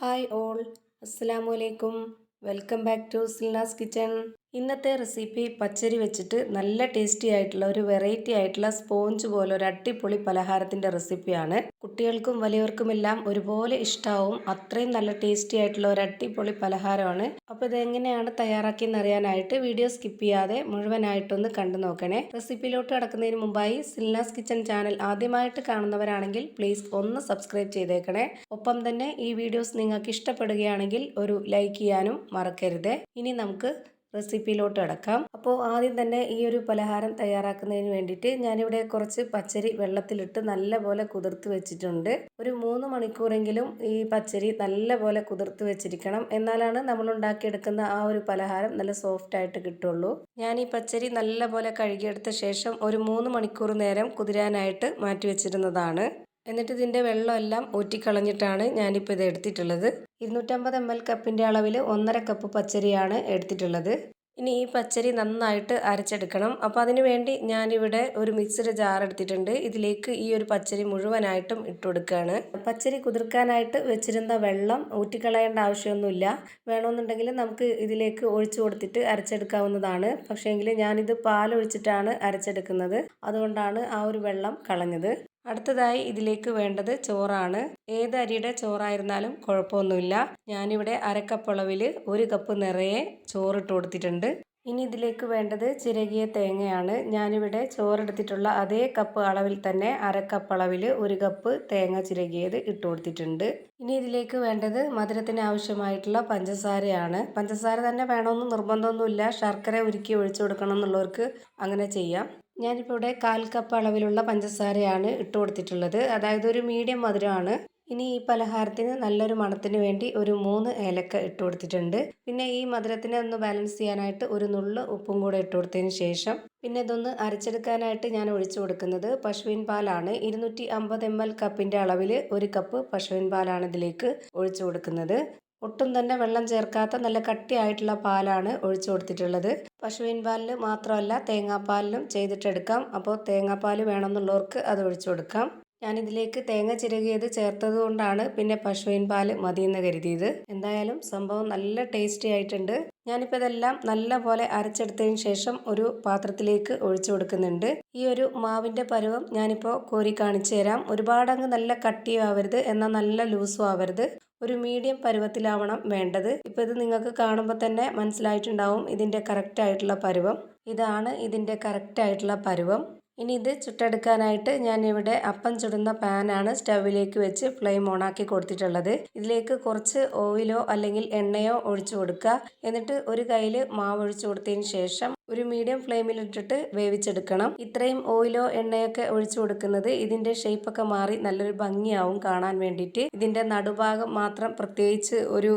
Hi all അസ്സാമലൈക്കും welcome back to Silnas kitchen ഇന്നത്തെ recipe പച്ചരി വെച്ചിട്ട് നല്ല ടേസ്റ്റി ആയിട്ടുള്ള ഒരു വെറൈറ്റി ആയിട്ടുള്ള സ്പോഞ്ച് പോലെ ഒരു അടിപൊളി പലഹാരത്തിന്റെ റെസിപ്പിയാണ്. കുട്ടികൾക്കും വലിയവർക്കുമെല്ലാം ഒരുപോലെ ഇഷ്ടാവും. അത്രയും നല്ല ടേസ്റ്റി ആയിട്ടുള്ള ഒരു അടിപൊളി പലഹാരമാണ്. അപ്പോൾ ഇതെങ്ങനെയാണ് തയ്യാറാക്കിയെന്ന് അറിയാനായിട്ട് വീഡിയോ സ്കിപ്പ് ചെയ്യാതെ മുഴുവനായിട്ടൊന്ന് കണ്ടു നോക്കണേ. റെസിപ്പിയിലോട്ട് കടക്കുന്നതിന് മുമ്പായി സിൽനാസ് കിച്ചൺ ചാനൽ ആദ്യമായിട്ട് കാണുന്നവരാണെങ്കിൽ പ്ലീസ് ഒന്ന് സബ്സ്ക്രൈബ് ചെയ്തേക്കണേ. ഒപ്പം തന്നെ ഈ വീഡിയോസ് നിങ്ങൾക്ക് ഇഷ്ടപ്പെടുകയാണെങ്കിൽ ഒരു ലൈക്ക് ചെയ്യാനും മറക്കരുത്. ഇനി നമുക്ക് റെസിപ്പിയിലോട്ട് അടക്കാം. അപ്പോൾ ആദ്യം തന്നെ ഈ ഒരു പലഹാരം തയ്യാറാക്കുന്നതിന് വേണ്ടിയിട്ട് ഞാനിവിടെ കുറച്ച് പച്ചരി വെള്ളത്തിലിട്ട് നല്ലപോലെ കുതിർത്ത് വെച്ചിട്ടുണ്ട്. ഒരു മൂന്ന് മണിക്കൂറെങ്കിലും ഈ പച്ചരി നല്ലപോലെ കുതിർത്ത് വെച്ചിരിക്കണം. എന്നാലാണ് നമ്മൾ ഉണ്ടാക്കിയെടുക്കുന്ന ആ ഒരു പലഹാരം നല്ല സോഫ്റ്റ് ആയിട്ട് കിട്ടുള്ളൂ. ഞാൻ ഈ പച്ചരി നല്ലപോലെ കഴുകിയെടുത്ത ശേഷം ഒരു മൂന്ന് മണിക്കൂർ നേരം കുതിരാനായിട്ട് മാറ്റി വെച്ചിരുന്നതാണ്. എന്നിട്ട് ഇതിന്റെ വെള്ളമെല്ലാം ഊറ്റിക്കളഞ്ഞിട്ടാണ് ഞാനിപ്പോൾ ഇത് എടുത്തിട്ടുള്ളത്. ഇരുന്നൂറ്റമ്പത് എം എൽ കപ്പിന്റെ അളവിൽ ഒന്നര കപ്പ് പച്ചരിയാണ് എടുത്തിട്ടുള്ളത്. ഇനി ഈ പച്ചരി നന്നായിട്ട് അരച്ചെടുക്കണം. അപ്പോൾ അതിന് വേണ്ടി ഞാനിവിടെ ഒരു മിക്സിയുടെ ജാർ എടുത്തിട്ടുണ്ട്. ഇതിലേക്ക് ഈ ഒരു പച്ചരി മുഴുവനായിട്ടും ഇട്ട് കൊടുക്കുകയാണ്. പച്ചരി കുതിർക്കാനായിട്ട് വെച്ചിരുന്ന വെള്ളം ഊറ്റിക്കളയേണ്ട ആവശ്യമൊന്നുമില്ല. വേണമെന്നുണ്ടെങ്കിൽ നമുക്ക് ഇതിലേക്ക് ഒഴിച്ചു കൊടുത്തിട്ട് അരച്ചെടുക്കാവുന്നതാണ്. പക്ഷേങ്കിൽ ഞാനിത് പാലൊഴിച്ചിട്ടാണ് അരച്ചെടുക്കുന്നത്. അതുകൊണ്ടാണ് ആ ഒരു വെള്ളം കളഞ്ഞത്. അടുത്തതായി ഇതിലേക്ക് വേണ്ടത് ചോറാണ്. ഏത് അരിയുടെ ചോറായിരുന്നാലും കുഴപ്പമൊന്നുമില്ല. ഞാനിവിടെ അരക്കപ്പളവിൽ ഒരു കപ്പ് നിറയെ ചോറിട്ട് കൊടുത്തിട്ടുണ്ട്. ഇനി ഇതിലേക്ക് വേണ്ടത് ചിരകിയ തേങ്ങയാണ്. ഞാനിവിടെ ചോറെടുത്തിട്ടുള്ള അതേ കപ്പ് അളവിൽ തന്നെ അരക്കപ്പളവിൽ ഒരു കപ്പ് തേങ്ങ ചിരകിയത് ഇട്ട് കൊടുത്തിട്ടുണ്ട്. ഇനി ഇതിലേക്ക് വേണ്ടത് മധുരത്തിന് ആവശ്യമായിട്ടുള്ള പഞ്ചസാരയാണ്. പഞ്ചസാര തന്നെ വേണമെന്ന് നിർബന്ധമൊന്നുമില്ല. ശർക്കര ഉരുക്കി ഒഴിച്ചു കൊടുക്കണം എന്നുള്ളവർക്ക് അങ്ങനെ ചെയ്യാം. ഞാനിപ്പോൾ ഇവിടെ കാൽ കപ്പ് അളവിലുള്ള പഞ്ചസാരയാണ് ഇട്ട് കൊടുത്തിട്ടുള്ളത്. അതായത് ഒരു മീഡിയം മധുരമാണ്. ഇനി ഈ പലഹാരത്തിന് നല്ലൊരു മണത്തിന് വേണ്ടി ഒരു മൂന്ന് ഏലക്ക ഇട്ട് കൊടുത്തിട്ടുണ്ട്. പിന്നെ ഈ മധുരത്തിനെ ഒന്ന് ബാലൻസ് ചെയ്യാനായിട്ട് ഒരു നുള്ള് ഉപ്പും കൂടെ ഇട്ട് കൊടുത്തതിന് ശേഷം പിന്നെ ഇതൊന്ന് അരച്ചെടുക്കാനായിട്ട് ഞാൻ ഒഴിച്ചു കൊടുക്കുന്നത് പശുവിൻ പാലാണ്. ഇരുന്നൂറ്റി അമ്പത് എം എൽ കപ്പിന്റെ അളവിൽ ഒരു കപ്പ് പശുവിൻ പാലാണ് ഇതിലേക്ക് ഒഴിച്ചു കൊടുക്കുന്നത്. ഒട്ടും തന്നെ വെള്ളം ചേർക്കാത്ത നല്ല കട്ടിയായിട്ടുള്ള പാലാണ് ഒഴിച്ചു കൊടുത്തിട്ടുള്ളത്. പശുവിൻ പാലിൽ മാത്രമല്ല തേങ്ങാപ്പാലിലും ചെയ്തിട്ടെടുക്കാം. അപ്പോൾ തേങ്ങാപ്പാൽ വേണമെന്നുള്ളവർക്ക് അത് ഒഴിച്ചു കൊടുക്കാം. ഞാനിതിലേക്ക് തേങ്ങ ചിരകിയത് ചേർത്തത് കൊണ്ടാണ് പിന്നെ പശുവിൻ പാൽ മതിയെന്ന് കരുതിയത്. എന്തായാലും സംഭവം നല്ല ടേസ്റ്റി ആയിട്ടുണ്ട്. ഞാനിപ്പോൾ ഇതെല്ലാം നല്ല പോലെ അരച്ചെടുത്തതിന് ശേഷം ഒരു പാത്രത്തിലേക്ക് ഒഴിച്ചു കൊടുക്കുന്നുണ്ട്. ഈ ഒരു മാവിന്റെ പരുവം ഞാനിപ്പോൾ കോരി കാണിച്ചു തരാം. ഒരുപാടങ്ങ് നല്ല കട്ടിയും ആവരുത് എന്നാൽ നല്ല ലൂസും ആവരുത്. ഒരു മീഡിയം പരുവത്തിലാവണം വേണ്ടത്. ഇപ്പോൾ ഇത് നിങ്ങൾക്ക് കാണുമ്പോൾ തന്നെ മനസ്സിലായിട്ടുണ്ടാവും ഇതിന്റെ കറക്റ്റ് ആയിട്ടുള്ള പരുവം. ഇതാണ് ഇതിന്റെ കറക്റ്റ് ആയിട്ടുള്ള പരുവം. ഇനി ഇത് ചുട്ടെടുക്കാനായിട്ട് ഞാൻ ഇവിടെ അപ്പം ചുടുന്ന പാനാണ് സ്റ്റൗവിലേക്ക് വെച്ച് ഫ്ലെയിം ഓണാക്കി കൊടുത്തിട്ടുള്ളത്. ഇതിലേക്ക് കുറച്ച് ഓയിലോ അല്ലെങ്കിൽ എണ്ണയോ ഒഴിച്ചു കൊടുക്കുക. എന്നിട്ട് ഒരു കയ്യിൽ മാവ് ഒഴിച്ചു കൊടുത്തതിന് ശേഷം ഒരു മീഡിയം ഫ്ലെയിമിൽ ഇട്ടിട്ട് വേവിച്ചെടുക്കണം. ഇത്രയും ഓയിലോ എണ്ണയൊക്കെ ഒഴിച്ചു കൊടുക്കുന്നത് ഇതിന്റെ ഷേപ്പൊക്കെ മാറി നല്ലൊരു ഭംഗിയാവും കാണാൻ വേണ്ടിയിട്ട്. ഇതിന്റെ നടുഭാഗം മാത്രം പ്രത്യേകിച്ച് ഒരു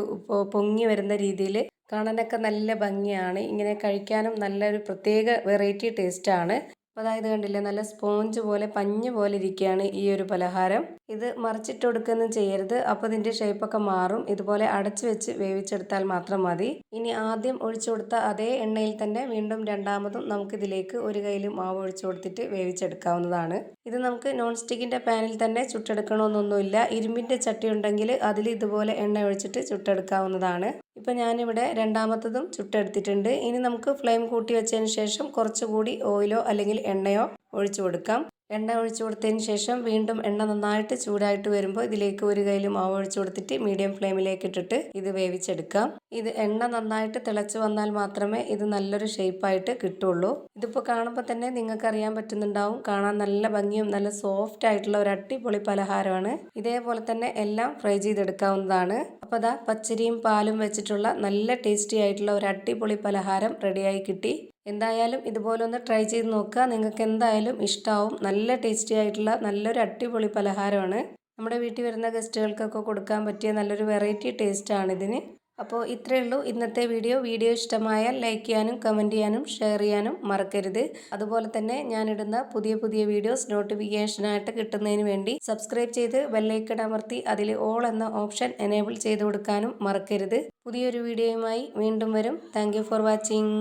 പൊങ്ങി വരുന്ന രീതിയിൽ കാണാനൊക്കെ നല്ല ഭംഗിയാണ്. ഇങ്ങനെ കഴിക്കാനും നല്ലൊരു പ്രത്യേക വെറൈറ്റി ടേസ്റ്റാണ്. അപ്പോൾ അതായത് കണ്ടില്ലേ നല്ല സ്പോഞ്ച് പോലെ പഞ്ഞ് പോലെ ഇരിക്കുകയാണ് ഈ ഒരു പലഹാരം. ഇത് മറിച്ചിട്ട് കൊടുക്കുകയൊന്നും ചെയ്യരുത്. അപ്പോൾ ഇതിന്റെ ഷേപ്പൊക്കെ മാറും. ഇതുപോലെ അടച്ചു വെച്ച് വേവിച്ചെടുത്താൽ മാത്രം മതി. ഇനി ആദ്യം ഒഴിച്ചു കൊടുത്ത അതേ എണ്ണയിൽ തന്നെ വീണ്ടും രണ്ടാമതും നമുക്കിതിലേക്ക് ഒരു കയ്യിൽ മാവ് ഒഴിച്ചു കൊടുത്തിട്ട് വേവിച്ചെടുക്കാവുന്നതാണ്. ഇത് നമുക്ക് നോൺ സ്റ്റിക്കിന്റെ പാനിൽ തന്നെ ചുട്ടെടുക്കണമെന്നൊന്നുമില്ല. ഇരുമ്പിന്റെ ചട്ടി ഉണ്ടെങ്കിൽ അതിൽ ഇതുപോലെ എണ്ണ ഒഴിച്ചിട്ട് ചുട്ടെടുക്കാവുന്നതാണ്. ഇപ്പം ഞാനിവിടെ രണ്ടാമത്തതും ചുട്ടെടുത്തിട്ടുണ്ട്. ഇനി നമുക്ക് ഫ്ലെയിം കൂട്ടി വെച്ചതിന് ശേഷം കുറച്ചുകൂടി ഓയിലോ അല്ലെങ്കിൽ എണ്ണയോ ഒഴിച്ചു കൊടുക്കാം. എണ്ണ ഒഴിച്ചു കൊടുത്തതിന് ശേഷം വീണ്ടും എണ്ണ നന്നായിട്ട് ചൂടായിട്ട് വരുമ്പോൾ ഇതിലേക്ക് ഒരു കയ്യിൽ മാവ് ഒഴിച്ചു കൊടുത്തിട്ട് മീഡിയം ഫ്ലെയിമിലേക്ക് ഇട്ടിട്ട് ഇത് വേവിച്ചെടുക്കാം. ഇത് എണ്ണ നന്നായിട്ട് തിളച്ച് വന്നാൽ മാത്രമേ ഇത് നല്ലൊരു ഷേപ്പായിട്ട് കിട്ടുള്ളൂ. ഇതിപ്പോൾ കാണുമ്പോൾ തന്നെ നിങ്ങൾക്ക് അറിയാൻ പറ്റുന്നുണ്ടാവും. കാണാൻ നല്ല ഭംഗിയും നല്ല സോഫ്റ്റ് ആയിട്ടുള്ള ഒരു അടിപൊളി പലഹാരമാണ്. ഇതേപോലെ തന്നെ എല്ലാം ഫ്രൈ ചെയ്തെടുക്കാവുന്നതാണ്. അപ്പോൾ അതാ പച്ചരിയും പാലും വെച്ചിട്ടുള്ള നല്ല ടേസ്റ്റി ആയിട്ടുള്ള ഒരു അടിപൊളി പലഹാരം റെഡിയായി കിട്ടി. എന്തായാലും ഇതുപോലൊന്ന് ട്രൈ ചെയ്ത് നോക്കുക. നിങ്ങൾക്ക് എന്തായാലും ഇഷ്ടമാവും നല്ല ടേസ്റ്റി ആയിട്ടുള്ള നല്ലൊരു അടിപൊളി പലഹാരമാണ്. നമ്മുടെ വീട്ടിൽ വരുന്ന ഗസ്റ്റുകൾക്കൊക്കെ കൊടുക്കാൻ പറ്റിയ നല്ലൊരു വെറൈറ്റി ടേസ്റ്റാണ് ഇതിന്. അപ്പോൾ ഇത്രയേ ഉള്ളൂ. ഇന്നത്തെ വീഡിയോ വീഡിയോ ഇഷ്ടമായാൽ ലൈക്ക് ചെയ്യാനും കമന്റ് ചെയ്യാനും ഷെയർ ചെയ്യാനും മറക്കരുത്. അതുപോലെ തന്നെ ഞാനിടുന്ന പുതിയ പുതിയ വീഡിയോസ് നോട്ടിഫിക്കേഷനായിട്ട് കിട്ടുന്നതിന് വേണ്ടി സബ്സ്ക്രൈബ് ചെയ്ത് ബെല്ലൈക്കൺ അമർത്തി അതിൽ ഓൾ എന്ന ഓപ്ഷൻ എനേബിൾ ചെയ്ത് കൊടുക്കാനും മറക്കരുത്. പുതിയൊരു വീഡിയോയുമായി വീണ്ടും വരും. Thank for watching